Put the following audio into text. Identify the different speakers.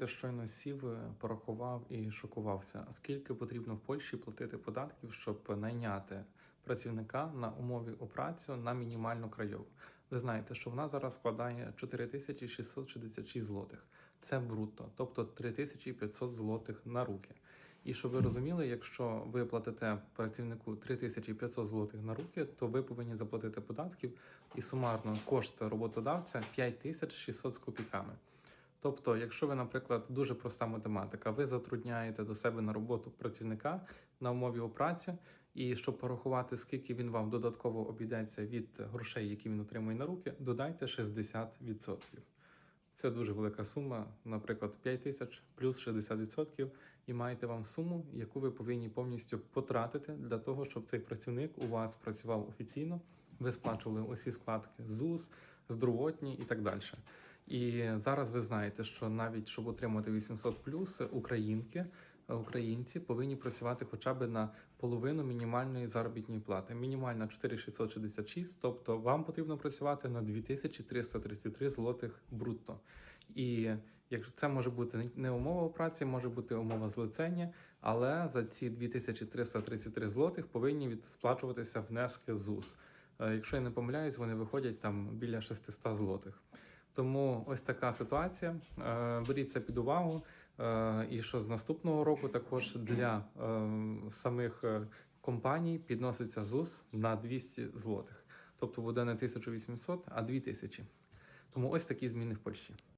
Speaker 1: Я щойно сів, е, порахував і шокувався. Скільки потрібно в Польщі платити податків, щоб найняти працівника на умові опрацю на мінімальну крайову? Ви знаєте, що вона зараз складає 4666 злотих. Це брутто, тобто 3500 злотих на руки. І щоб ви розуміли, якщо ви платите працівнику 3500 злотих на руки, то ви повинні заплатити податків і сумарно кошт роботодавця 5600 з копійками. Тобто, якщо ви, наприклад, дуже проста математика, ви затрудняєте до себе на роботу працівника на умові опраці, і щоб порахувати, скільки він вам додатково обійдеться від грошей, які він отримує на руки, додайте 60%. Це дуже велика сума, наприклад, 5 тисяч плюс 60%, і маєте вам суму, яку ви повинні повністю потратити для того, щоб цей працівник у вас працював офіційно. Ви сплачували усі складки ЗУС, здровотні і так далі. І зараз ви знаєте, що навіть щоб отримати 800 плюс, українки, українці повинні працювати хоча б на половину мінімальної заробітної плати. Мінімальна 4666, тобто вам потрібно працювати на 2333 злотих брутто. І якщо це може бути не умова праці, може бути умова злицення, але за ці 2333 злотих повинні сплачуватися внески ЗУС. Е, Якщо я не помиляюсь, вони виходять там біля 600 злотих. Тому ось така ситуація. Е, Беріть це під увагу. Е, І що з наступного року також для е, самих компаній підноситься ЗУС на 200 злотих. Тобто буде не 1800, а 2000. Тому ось такі зміни в Польщі.